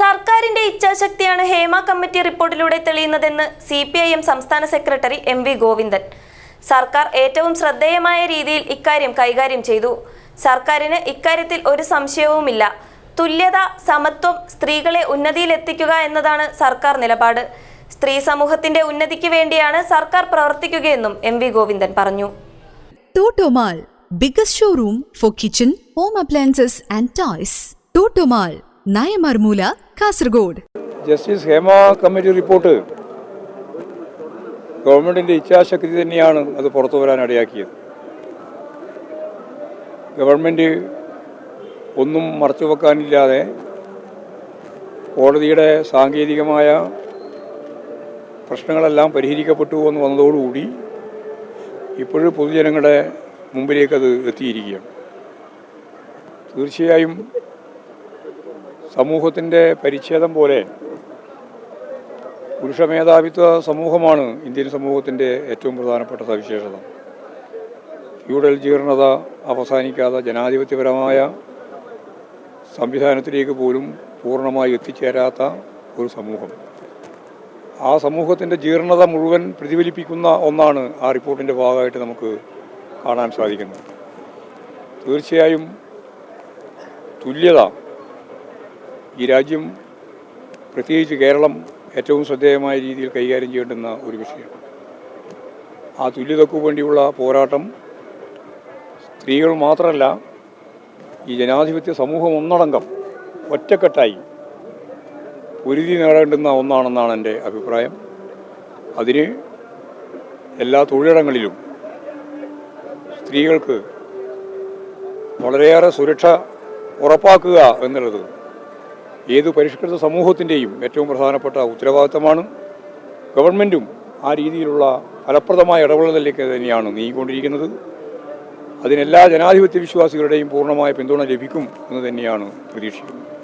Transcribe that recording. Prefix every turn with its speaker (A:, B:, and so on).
A: സർക്കാരിന്റെ ഇച്ഛാശക്തിയാണ് ഹേമ കമ്മിറ്റി റിപ്പോർട്ടിലൂടെ തെളിയുന്നതെന്ന് സി പി ഐ എം സംസ്ഥാന സെക്രട്ടറി എം വി ഗോവിന്ദൻ. സർക്കാർ ഏറ്റവും ശ്രദ്ധേയമായ രീതിയിൽ ഇക്കാര്യം കൈകാര്യം ചെയ്തു. സർക്കാരിന് ഇക്കാര്യത്തിൽ ഒരു സംശയവുമില്ല. തുല്യത സമത്വം സ്ത്രീകളെ ഉന്നതിയിലെത്തിക്കുക എന്നതാണ് സർക്കാർ നിലപാട്. സ്ത്രീ സമൂഹത്തിന്റെ ഉന്നതിക്ക് വേണ്ടിയാണ് സർക്കാർ പ്രവർത്തിക്കുകയെന്നും എം വി ഗോവിന്ദൻ പറഞ്ഞു.
B: Totomal biggest showroom for kitchen, home appliances and toys. Totomal, Nayamarmula, Kasaragod.
C: Justice Hema committee report. ഗവൺമെന്റിന്റെ ഇച്ഛാശക്തി തന്നെയാണ് അത് പുറത്തു വരാൻ ഇടയാക്കിയത്. ഗവൺമെന്റ് ഒന്നും മറച്ചു വെക്കാനില്ലാതെ കോടതിയുടെ സാങ്കേതികമായ പ്രശ്നങ്ങളെല്ലാം പരിഹരിക്കപ്പെട്ടു എന്ന് വന്നതോടുകൂടി ഇപ്പോഴും പൊതുജനങ്ങളുടെ മുമ്പിലേക്കത് എത്തിയിരിക്കുകയാണ്. തീർച്ചയായും സമൂഹത്തിന്റെ പരിച്ഛേദം പോലെ പുരുഷ മേധാവിത്വ സമൂഹമാണ് ഇന്ത്യൻ സമൂഹത്തിന്റെ ഏറ്റവും പ്രധാനപ്പെട്ട സവിശേഷത. ഫ്യൂഡൽ ജീർണത അവസാനിക്കാതെ ജനാധിപത്യപരമായ സംവിധാനത്തിലേക്ക് പോലും പൂർണമായി എത്തിച്ചേരാത്ത ഒരു സമൂഹം. ആ സമൂഹത്തിന്റെ ജീർണത മുഴുവൻ പ്രതിഫലിപ്പിക്കുന്ന ഒന്നാണ് ആ റിപ്പോർട്ടിന്റെ ഭാഗമായിട്ട് നമുക്ക് കാണാൻ സാധിക്കുന്നത്. തീർച്ചയായും തുല്യത ഈ രാജ്യം പ്രത്യേകിച്ച് കേരളം ഏറ്റവും ശ്രദ്ധേയമായ രീതിയിൽ കൈകാര്യം ചെയ്യേണ്ടുന്ന ഒരു വിഷയമാണ്. ആ തുല്യതക്കു വേണ്ടിയുള്ള പോരാട്ടം സ്ത്രീകൾ മാത്രമല്ല ഈ ജനാധിപത്യ സമൂഹം ഒന്നടങ്കം ഒറ്റക്കെട്ടായി പൊരുതി നേടേണ്ടുന്ന ഒന്നാണെന്നാണ് എന്റെ അഭിപ്രായം. അതിന് എല്ലാ തൊഴിലിടങ്ങളിലും സ്ത്രീകൾക്ക് വളരെയേറെ സുരക്ഷ ഉറപ്പാക്കുക എന്നുള്ളത് ഏത് പരിഷ്കൃത സമൂഹത്തിന്റെയും ഏറ്റവും പ്രധാനപ്പെട്ട ഉത്തരവാദിത്തമാണ് ഗവൺമെന്റും ആ രീതിയിലുള്ള ഫലപ്രദമായ ഇടപെടലിലേക്ക് തന്നെയാണ് നീങ്ങിക്കൊണ്ടിരിക്കുന്നത്. അതിനെല്ലാ ജനാധിപത്യ വിശ്വാസികളുടെയും പൂർണമായ പിന്തുണ ലഭിക്കും എന്ന് തന്നെയാണ് പ്രതീക്ഷിക്കുന്നത്.